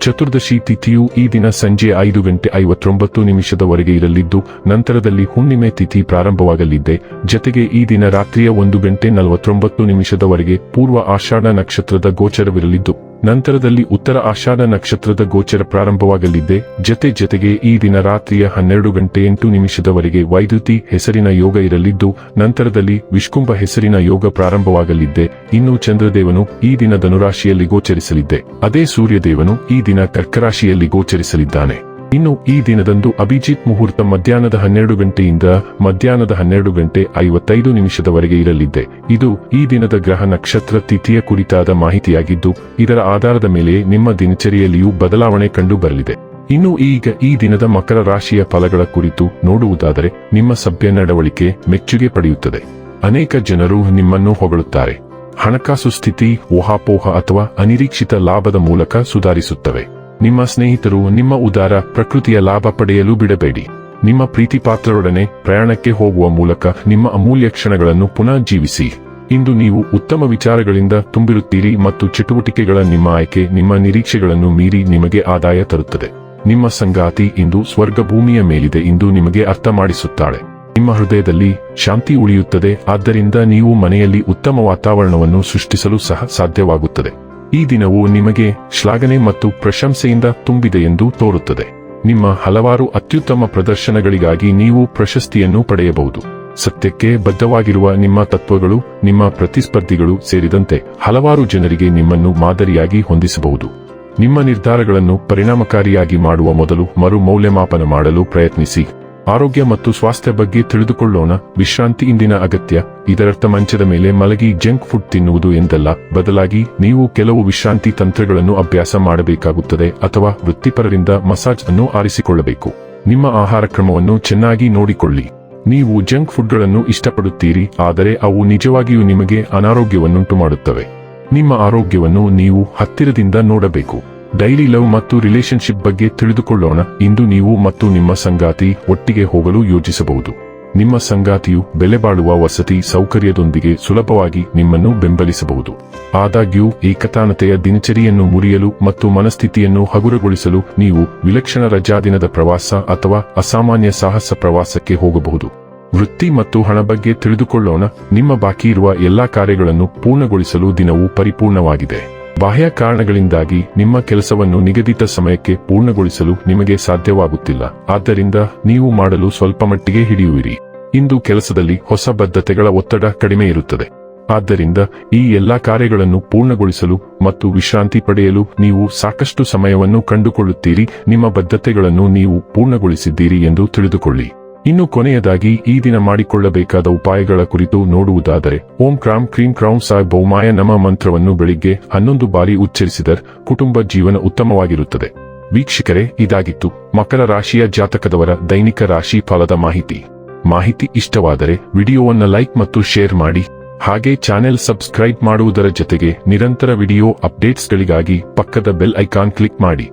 ಚತುರ್ದಶಿ ತಿಥಿಯು ಈ ದಿನ ಸಂಜೆ ಐದು ಗಂಟೆ ಐವತ್ತೊಂಬತ್ತು ನಿಮಿಷದವರೆಗೆ ಇರಲಿದ್ದು, ನಂತರದಲ್ಲಿ ಹುಣ್ಣಿಮೆ ತಿಥಿ ಪ್ರಾರಂಭವಾಗಲಿದ್ದೆ. ಜತೆಗೆ ಈ ದಿನ ರಾತ್ರಿಯ ಒಂದು ಗಂಟೆ ನಲವತ್ತೊಂಬತ್ತು ನಿಮಿಷದವರೆಗೆ ಪೂರ್ವ ಆಷಾಢ ನಕ್ಷತ್ರದ ಗೋಚರವಿರಲಿದ್ದು ನಂತರದಲ್ಲಿ ಉತ್ತರ ಆಷಾಢ ನಕ್ಷತ್ರದ ಗೋಚರ ಪ್ರಾರಂಭವಾಗಲಿದ್ದೆ ಜತೆ ಜತೆಗೆ ಈ ದಿನ ರಾತ್ರಿಯ ಹನ್ನೆರಡು ಗಂಟೆ ಎಂಟು ನಿಮಿಷದವರೆಗೆ ವೈದ್ಯುತಿ ಹೆಸರಿನ ಯೋಗ ಇರಲಿದ್ದು, ನಂತರದಲ್ಲಿ ವಿಷ್ಕುಂಭ ಹೆಸರಿನ ಯೋಗ ಪ್ರಾರಂಭವಾಗಲಿದ್ದೆ ಇನ್ನು ಚಂದ್ರದೇವನು ಈ ದಿನ ಧನುರಾಶಿಯಲ್ಲಿ ಗೋಚರಿಸಲಿದ್ದೆ ಅದೇ ಸೂರ್ಯದೇವನು ಈ ದಿನ ಕರ್ಕರಾಶಿಯಲ್ಲಿ ಗೋಚರಿಸಲಿದ್ದಾನೆ. ಇನ್ನು ಈ ದಿನದಂದು ಅಭಿಜಿತ್ ಮುಹೂರ್ತ ಮಧ್ಯಾಹ್ನದ ಹನ್ನೆರಡು ಗಂಟೆಯಿಂದ ಮಧ್ಯಾಹ್ನದ ಹನ್ನೆರಡು ಗಂಟೆ ಐವತ್ತೈದು ನಿಮಿಷದವರೆಗೆ ಇರಲಿದೆ. ಇದು ಈ ದಿನದ ಗ್ರಹ ನಕ್ಷತ್ರ ತಿಥಿಯ ಕುರಿತಾದ ಮಾಹಿತಿಯಾಗಿದ್ದು, ಇದರ ಆಧಾರದ ಮೇಲೆ ನಿಮ್ಮ ದಿನಚರಿಯಲ್ಲಿಯೂ ಬದಲಾವಣೆ ಕಂಡು ಬರಲಿದೆ ಇನ್ನು ಈಗ ಈ ದಿನದ ಮಕರ ರಾಶಿಯ ಫಲಗಳ ಕುರಿತು ನೋಡುವುದಾದರೆ, ನಿಮ್ಮ ಸಭ್ಯ ನಡವಳಿಕೆ ಮೆಚ್ಚುಗೆ ಪಡೆಯುತ್ತದೆ. ಅನೇಕ ಜನರು ನಿಮ್ಮನ್ನು ಹೊಗಳುತ್ತಾರೆ. ಹಣಕಾಸು ಸ್ಥಿತಿ, ಊಹಾಪೋಹ ಅಥವಾ ಅನಿರೀಕ್ಷಿತ ಲಾಭದ ಮೂಲಕ ಸುಧಾರಿಸುತ್ತವೆ. ನಿಮ್ಮ ಸ್ನೇಹಿತರು ನಿಮ್ಮ ಉದಾರ, ಪ್ರಕೃತಿಯ ಲಾಭ ಪಡೆಯಲು ಬಿಡಬೇಡಿ. ನಿಮ್ಮ ಪ್ರೀತಿಪಾತ್ರರೊಡನೆ ಪ್ರಯಾಣಕ್ಕೆ ಹೋಗುವ ಮೂಲಕ ನಿಮ್ಮ ಅಮೂಲ್ಯ ಕ್ಷಣಗಳನ್ನು ಪುನಃ ಜೀವಿಸಿ. ಇಂದು ನೀವು ಉತ್ತಮ ವಿಚಾರಗಳಿಂದ ತುಂಬಿರುತ್ತೀರಿ ಮತ್ತು ಚಟುವಟಿಕೆಗಳ ನಿಮ್ಮ ಆಯ್ಕೆ, ನಿಮ್ಮ ನಿರೀಕ್ಷೆಗಳನ್ನು ಮೀರಿ ನಿಮಗೆ ಆದಾಯ ತರುತ್ತದೆ. ನಿಮ್ಮ ಸಂಗಾತಿ ಇಂದು ಸ್ವರ್ಗ ಭೂಮಿಯ ಮೇಲಿದೆ ಎಂದು ನಿಮಗೆ ಅರ್ಥ ಮಾಡಿಸುತ್ತಾಳೆ ನಿಮ್ಮ ಹೃದಯದಲ್ಲಿ ಶಾಂತಿ ಉಳಿಯುತ್ತದೆ, ಆದ್ದರಿಂದ ನೀವು ಮನೆಯಲ್ಲಿ ಉತ್ತಮ ವಾತಾವರಣವನ್ನು ಸೃಷ್ಟಿಸಲು ಸಹ ಸಾಧ್ಯವಾಗುತ್ತದೆ. ಈ ದಿನವು ನಿಮಗೆ ಶ್ಲಾಘನೆ ಮತ್ತು ಪ್ರಶಂಸೆಯಿಂದ ತುಂಬಿದೆ ಎಂದು ತೋರುತ್ತದೆ. ನಿಮ್ಮ ಹಲವಾರು ಅತ್ಯುತ್ತಮ ಪ್ರದರ್ಶನಗಳಿಗಾಗಿ ನೀವು ಪ್ರಶಸ್ತಿಯನ್ನು ಪಡೆಯಬಹುದು. ಸತ್ಯಕ್ಕೆ ಬದ್ಧವಾಗಿರುವ ನಿಮ್ಮ ತತ್ವಗಳು, ನಿಮ್ಮ ಪ್ರತಿಸ್ಪರ್ಧಿಗಳು ಸೇರಿದಂತೆ ಹಲವಾರು ಜನರಿಗೆ ನಿಮ್ಮನ್ನು ಮಾದರಿಯಾಗಿ ಹೊಂದಿಸಬಹುದು. ನಿಮ್ಮ ನಿರ್ಧಾರಗಳನ್ನು ಪರಿಣಾಮಕಾರಿಯಾಗಿ ಮಾಡುವ ಮೊದಲು ಮರು ಮೌಲ್ಯಮಾಪನ ಮಾಡಲು ಪ್ರಯತ್ನಿಸಿ. ಆರೋಗ್ಯ ಮತ್ತು ಸ್ವಾಸ್ಥ್ಯ ಬಗ್ಗೆ ತಿಳಿದುಕೊಳ್ಳೋಣ. ವಿಶ್ರಾಂತಿ ಇಂದಿನ ಅಗತ್ಯ. ಇದರರ್ಥ ಮಂಚದ ಮೇಲೆ ಮಲಗಿ ಜಂಕ್ ಫುಡ್ ತಿನ್ನುವುದು ಎಂದಲ್ಲ. ಬದಲಾಗಿ ನೀವು ಕೆಲವು ವಿಶ್ರಾಂತಿ ತಂತ್ರಗಳನ್ನು ಅಭ್ಯಾಸ ಮಾಡಬೇಕಾಗುತ್ತದೆ ಅಥವಾ ವೃತ್ತಿಪರರಿಂದ ಮಸಾಜ್ ಅನ್ನು ಆರಿಸಿಕೊಳ್ಳಬೇಕು. ನಿಮ್ಮ ಆಹಾರ ಕ್ರಮವನ್ನು ಚೆನ್ನಾಗಿ ನೋಡಿಕೊಳ್ಳಿ. ನೀವು ಜಂಕ್ ಫುಡ್ಗಳನ್ನು ಇಷ್ಟಪಡುತ್ತೀರಿ, ಆದರೆ ಅವು ನಿಜವಾಗಿಯೂ ನಿಮಗೆ ಅನಾರೋಗ್ಯವನ್ನುಂಟು ಮಾಡುತ್ತವೆ ನಿಮ್ಮ ಆರೋಗ್ಯವನ್ನು ನೀವು ಹತ್ತಿರದಿಂದ ನೋಡಬೇಕು. ಡೈಲಿ ಲವ್ ಮತ್ತು ರಿಲೇಶನ್ಶಿಪ್ ಬಗ್ಗೆ ತಿಳಿದುಕೊಳ್ಳೋಣ. ಇಂದು ನೀವು ಮತ್ತು ನಿಮ್ಮ ಸಂಗಾತಿ ಒಟ್ಟಿಗೆ ಹೋಗಲು ಯೋಜಿಸಬಹುದು. ನಿಮ್ಮ ಸಂಗಾತಿಯು ಬೆಲೆಬಾಳುವ ವಸತಿ ಸೌಕರ್ಯದೊಂದಿಗೆ ಸುಲಭವಾಗಿ ನಿಮ್ಮನ್ನು ಬೆಂಬಲಿಸಬಹುದು. ಆದಾಗ್ಯೂ, ಏಕತಾನತೆಯ ದಿನಚರಿಯನ್ನು ಮುರಿಯಲು ಮತ್ತು ಮನಸ್ಥಿತಿಯನ್ನು ಹಗುರಗೊಳಿಸಲು ನೀವು ವಿಲಕ್ಷಣ ರಜಾದಿನದ ಪ್ರವಾಸ ಅಥವಾ ಅಸಾಮಾನ್ಯ ಸಾಹಸ ಪ್ರವಾಸಕ್ಕೆ ಹೋಗಬಹುದು. ವೃತ್ತಿ ಮತ್ತು ಹಣ ಬಗ್ಗೆ ತಿಳಿದುಕೊಳ್ಳೋಣ. ನಿಮ್ಮ ಬಾಕಿ ಇರುವ ಎಲ್ಲಾ ಕಾರ್ಯಗಳನ್ನು ಪೂರ್ಣಗೊಳಿಸಲು ದಿನವು ಪರಿಪೂರ್ಣವಾಗಿದೆ. ಬಾಹ್ಯ ಕಾರಣಗಳಿಂದಾಗಿ ನಿಮ್ಮ ಕೆಲಸವನ್ನು ನಿಗದಿತ ಸಮಯಕ್ಕೆ ಪೂರ್ಣಗೊಳಿಸಲು ನಿಮಗೆ ಸಾಧ್ಯವಾಗುತ್ತಿಲ್ಲ. ಆದ್ದರಿಂದ ನೀವು ಮಾಡಲು ಸ್ವಲ್ಪ ಮಟ್ಟಿಗೆ ಹಿಡಿಯುವಿರಿ. ಇಂದು ಕೆಲಸದಲ್ಲಿ ಹೊಸ ಬದ್ಧತೆಗಳ ಒತ್ತಡ ಕಡಿಮೆ ಇರುತ್ತದೆ. ಆದ್ದರಿಂದ ಈ ಎಲ್ಲಾ ಕಾರ್ಯಗಳನ್ನು ಪೂರ್ಣಗೊಳಿಸಲು ಮತ್ತು ವಿಶ್ರಾಂತಿ ಪಡೆಯಲು ನೀವು ಸಾಕಷ್ಟು ಸಮಯವನ್ನು ಕಂಡುಕೊಳ್ಳುತ್ತೀರಿ. ನಿಮ್ಮ ಬದ್ಧತೆಗಳನ್ನು ನೀವು ಪೂರ್ಣಗೊಳಿಸಿದ್ದೀರಿ ಎಂದು ತಿಳಿದುಕೊಳ್ಳಿ. ಇನ್ನು ಕೊನೆಯದಾಗಿ ಈ ದಿನ ಮಾಡಿಕೊಳ್ಳಬೇಕಾದ ಉಪಾಯಗಳ ಕುರಿತು ನೋಡುವುದಾದರೆ, ಓಂ ಕ್ರಾಂ ಕ್ರೀಂ ಕ್ರೌಂ ಸಾಯ್ ಬೌಮಾಯ ನಮ ಮಂತ್ರವನ್ನು ಬೆಳಿಗ್ಗೆ ಹನ್ನೊಂದು ಬಾರಿ ಉಚ್ಚರಿಸಿದರ್ ಕುಟುಂಬ ಜೀವನ ಉತ್ತಮವಾಗಿರುತ್ತದೆ. ವೀಕ್ಷಕರೇ, ಇದಾಗಿತ್ತು ಮಕರ ರಾಶಿಯ ಜಾತಕದವರ ದೈನಿಕ ರಾಶಿ ಫಲದ ಮಾಹಿತಿ. ಮಾಹಿತಿ ಇಷ್ಟವಾದರೆ ವಿಡಿಯೋವನ್ನು ಲೈಕ್ ಮತ್ತು ಶೇರ್ ಮಾಡಿ, ಹಾಗೆ ಚಾನೆಲ್ ಸಬ್ಸ್ಕ್ರೈಬ್ ಮಾಡುವುದರ ಜೊತೆಗೆ ನಿರಂತರ ವಿಡಿಯೋ ಅಪ್ಡೇಟ್ಸ್ಗಳಿಗಾಗಿ ಪಕ್ಕದ ಬೆಲ್ ಐಕಾನ್ ಕ್ಲಿಕ್ ಮಾಡಿ.